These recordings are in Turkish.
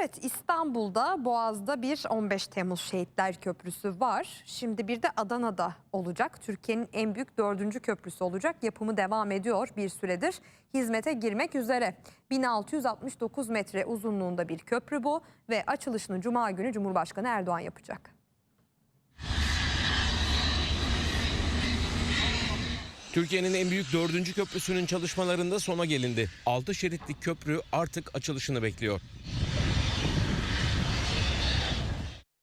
Evet İstanbul'da Boğaz'da bir 15 Temmuz Şehitler Köprüsü var. Şimdi bir de Adana'da olacak. Türkiye'nin en büyük dördüncü köprüsü olacak. Yapımı devam ediyor bir süredir. Hizmete girmek üzere. 1669 metre uzunluğunda bir köprü bu ve açılışını Cuma günü Cumhurbaşkanı Erdoğan yapacak. Türkiye'nin en büyük dördüncü köprüsünün çalışmalarında sona gelindi. 6 şeritlik köprü artık açılışını bekliyor.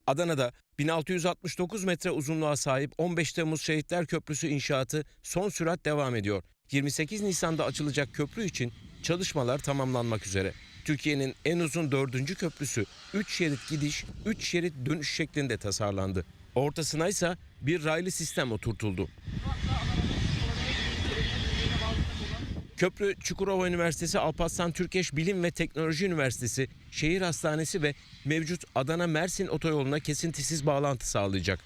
Adana'da 1669 metre uzunluğa sahip 15 Temmuz Şehitler Köprüsü inşaatı son sürat devam ediyor. 28 Nisan'da açılacak köprü için çalışmalar tamamlanmak üzere. Türkiye'nin en uzun dördüncü köprüsü 3 şerit gidiş, 3 şerit dönüş şeklinde tasarlandı. Ortasına ise bir raylı sistem oturtuldu. Köprü Çukurova Üniversitesi, Alparslan Türkeş Bilim ve Teknoloji Üniversitesi, Şehir Hastanesi ve mevcut Adana-Mersin otoyoluna kesintisiz bağlantı sağlayacak.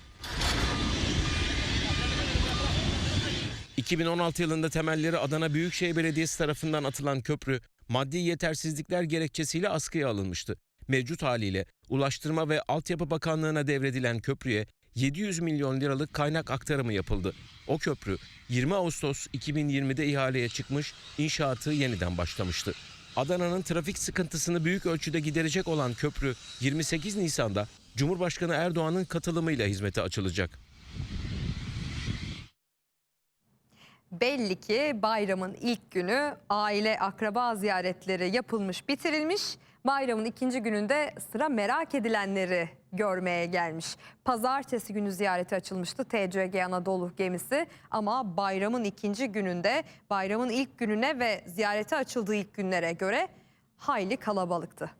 2016 yılında temelleri Adana Büyükşehir Belediyesi tarafından atılan köprü maddi yetersizlikler gerekçesiyle askıya alınmıştı. Mevcut haliyle Ulaştırma ve Altyapı Bakanlığı'na devredilen köprüye 700 milyon liralık kaynak aktarımı yapıldı. O köprü 20 Ağustos 2020'de ihaleye çıkmış, inşaatı yeniden başlamıştı. Adana'nın trafik sıkıntısını büyük ölçüde giderecek olan köprü 28 Nisan'da Cumhurbaşkanı Erdoğan'ın katılımıyla hizmete açılacak. Belli ki bayramın ilk günü aile akraba ziyaretleri yapılmış bitirilmiş. Bayramın ikinci gününde sıra merak edilenleri görmeye gelmiş. Pazartesi günü ziyarete açılmıştı TCG Anadolu gemisi ama bayramın ikinci gününde bayramın ilk gününe ve ziyarete açıldığı ilk günlere göre hayli kalabalıktı.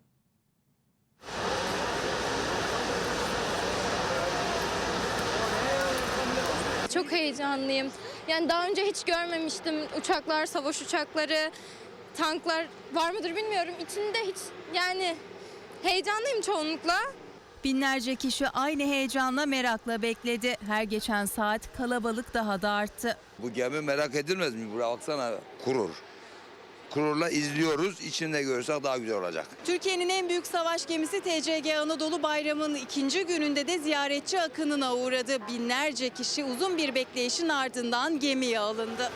Çok heyecanlıyım. Yani daha önce hiç görmemiştim uçaklar, savaş uçakları, tanklar var mıdır bilmiyorum. İçinde hiç yani heyecanlıyım çoğunlukla. Binlerce kişi aynı heyecanla merakla bekledi. Her geçen saat kalabalık daha da arttı. Bu gemi merak edilmez mi? Buraya baksana kurur. Kururla izliyoruz. İçinde görsek daha güzel olacak. Türkiye'nin en büyük savaş gemisi TCG Anadolu Bayramı'nın ikinci gününde de ziyaretçi akınına uğradı. Binlerce kişi uzun bir bekleyişin ardından gemiye alındı.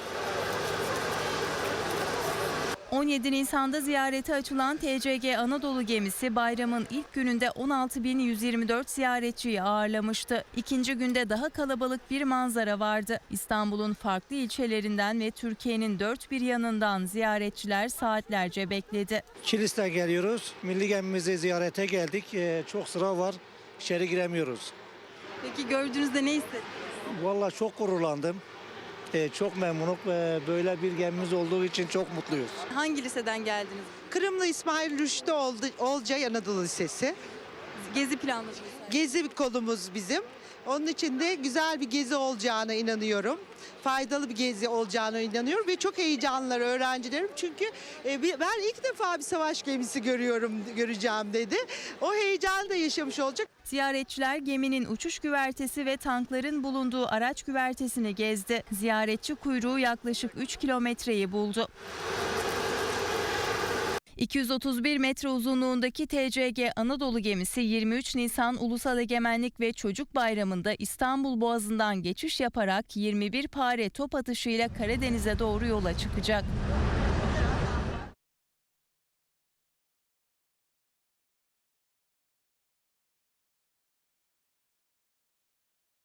17 Nisan'da ziyarete açılan TCG Anadolu gemisi bayramın ilk gününde 16.124 ziyaretçiyi ağırlamıştı. İkinci günde daha kalabalık bir manzara vardı. İstanbul'un farklı ilçelerinden ve Türkiye'nin dört bir yanından ziyaretçiler saatlerce bekledi. Kilis'ten geliyoruz. Milli gemimizi ziyarete geldik. Ee, çok sıra var. İçeri giremiyoruz. Peki gördüğünüzde ne hissettiniz? Vallahi çok gururlandım. Ee, çok memnunum. Ee, böyle bir gemimiz olduğu için çok mutluyuz. Hangi liseden geldiniz? Kırımlı İsmail Rüştü oldu, Olcay Anadolu Lisesi. Gezi planladınız. Gezi kolumuz bizim. Onun için de güzel bir gezi olacağına inanıyorum. Faydalı bir gezi olacağına inanıyorum ve çok heyecanlılar öğrencilerim. Çünkü e, ben ilk defa bir savaş gemisi görüyorum, göreceğim dedi. O heyecanı da yaşamış olacak. Ziyaretçiler geminin uçuş güvertesi ve tankların bulunduğu araç güvertesini gezdi. Ziyaretçi kuyruğu yaklaşık 3 kilometreyi buldu. 231 metre uzunluğundaki TCG Anadolu gemisi 23 Nisan Ulusal Egemenlik ve Çocuk Bayramı'nda İstanbul Boğazı'ndan geçiş yaparak 21 pare top atışıyla Karadeniz'e doğru yola çıkacak.